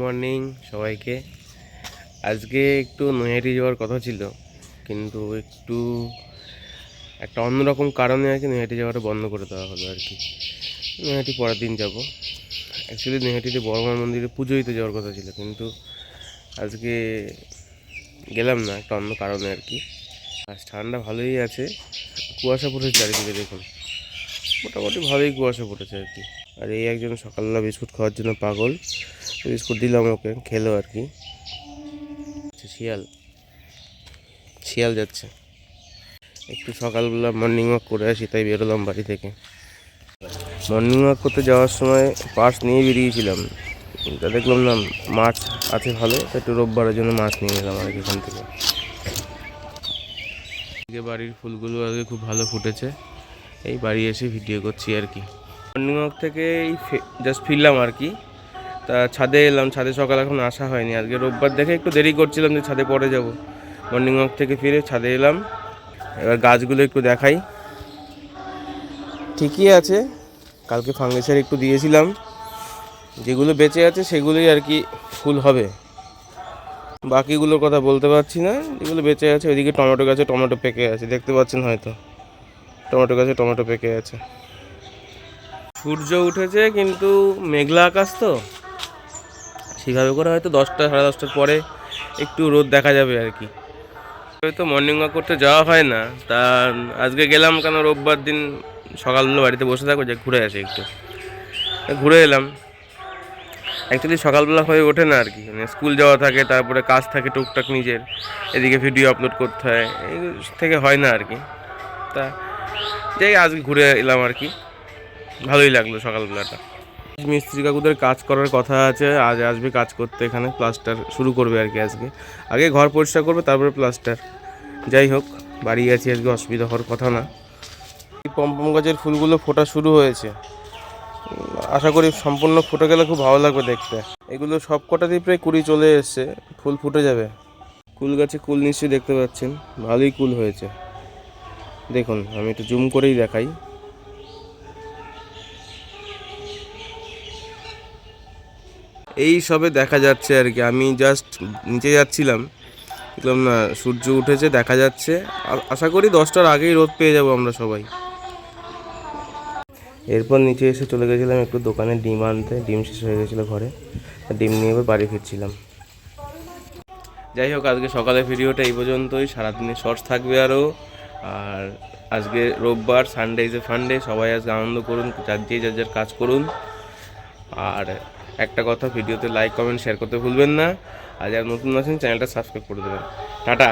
Morning সবাইকে। আজকে একটু নৈহাটি যাওয়ার কথা ছিল, কিন্তু একটু, একটা অন্যরকম কারণে আর কি নৈহাটি যাওয়াটা বন্ধ করে দেওয়া হলো আর কি। নৈহাটি পরের দিন যাব। অ্যাকচুয়ালি নৈহাটিতে বড়মার মন্দিরে পুজো দিতে যাওয়ার কথা ছিল, কিন্তু আজকে গেলাম না, একটা অন্য কারণে আর কি। আজ ঠান্ডা ভালোই আছে, কুয়াশা পড়েছে চারিদিকে দেখুন। মোটামুটি ভালোই কুয়াশা পড়েছে আর কি। আর এই একজন সকালবেলা বিস্কুট খাওয়ার জন্য পাগল। বিস্কুট দিলাম ওকে, খেলো আর কি। শিয়াল। শিয়াল যাচ্ছে। একটু সকালবেলা মর্নিং ওয়াক করে আসি, তাই বেরোলাম বাড়ি থেকে। মর্নিং ওয়াক করতে যাওয়ার সময় পার্স নিয়ে বেরিয়েছিলাম। তা দেখলাম না মাছ আছে ভালো, তা একটু রোববারের জন্য মাছ নিয়ে এলাম আর এখান থেকে। বাড়ির ফুলগুলো আজকে খুব ভালো ফুটেছে। এই বাড়ি এসে ভিডিও করছি আর কি। মর্নিং ওয়াক থেকে এই জাস্ট ফিরলাম আর কি। তা ছাদে এলাম, ছাদে সকাল এখন আসা হয়নি। আজকে রোববার দেখে একটু দেরি করছিলাম যে ছাদে পরে যাব। মর্নিং ওয়াক থেকে ফিরে ছাদে এলাম। এবার গাছগুলো একটু দেখাই। ঠিকই আছে। কালকে ফাঙ্গেসার একটু দিয়েছিলাম। যেগুলো বেঁচে আছে সেগুলোই আর কি ফুল হবে। বাকিগুলোর কথা বলতে পারছি না। যেগুলো বেঁচে আছে, ওইদিকে টমেটো গাছে টমেটো পেকে আছে। দেখতে পাচ্ছেন হয়তো। টমেটো গাছে টমেটো পেকে আছে। সূর্য উঠেছে কিন্তু মেঘলা আকাশ তো। সেভাবে করে হয়তো দশটা, সাড়ে দশটার পরে একটু রোদ দেখা যাবে আর কি। হয়তো মর্নিং ওয়াক করতে যাওয়া হয় না। তা আজকে গেলাম কেন রোববার দিন সকালবেলা বাড়িতে বসে থাকো, যে ঘুরে আসি একটু। ঘুরে এলাম। অ্যাকচুয়ালি সকালবেলা হয়ে ওঠে না আর কি। মানে স্কুল যাওয়া থাকে, তারপরে কাজ থাকে টুকটাক নিজের। এদিকে ভিডিও আপলোড করতে হয়। এই থেকে হয় না আর কি। তা যাই আজকে ঘুরে এলাম আর কি। ভালোই লাগল সকালবেলাটা। মিস্ত্রি কাকুদের কাজ করার কথা আছে, আজ আসবে কাজ করতে এখানে, প্লাস্টার শুরু করবে আর কি আজকে। আগে ঘর পরিষ্কার করবে, তারপরে প্লাস্টার। যাই হোক বাড়ি আছি আজকে, অসুবিধা হওয়ার কথা না। এই পম্পম গাছের ফুলগুলো ফোটা শুরু হয়েছে। আশা করি সম্পূর্ণ ফুটে গেলে খুব ভালো লাগবে দেখতে। এগুলো সব কটাতেই প্রায় কুড়ি চলে এসছে, ফুল ফুটে যাবে। কুল গাছে কুল নিশ্চয়ই দেখতে পাচ্ছেন, ভালোই কুল হয়েছে। দেখুন, আমি একটু জুম করেই দেখাই। এই সবে দেখা যাচ্ছে আর কি। আমি জাস্ট নিচে যাচ্ছিলাম। দেখলাম, না, সূর্য উঠেছে, দেখা যাচ্ছে। আশা করি দশটার আগেই রোদ পেয়ে যাব আমরা সবাই। এরপর নিচে এসে চলে গেছিলাম একটু দোকানে ডিম আনতে। ডিম শেষ হয়ে গেছিল ঘরে। ডিম নিয়ে এবার বাড়ি ফিরছিলাম। যাই হোক, আজকে সকালে ভিডিওটা এই পর্যন্তই। সারাদিনে শর্টস থাকবে আরও আর আজকে রোববার সানডে ইজ এ ফান্ডে সবাই আজকে আনন্দ করুন, যার যে যার যার কাজ করুন। আর একটা কথা, ভিডিওতে লাইক কমেন্ট শেয়ার করতে ভুলবেন না। আর যারা নতুন আছেন চ্যানেলটা সাবস্ক্রাইব করে দেবেন। টাটা।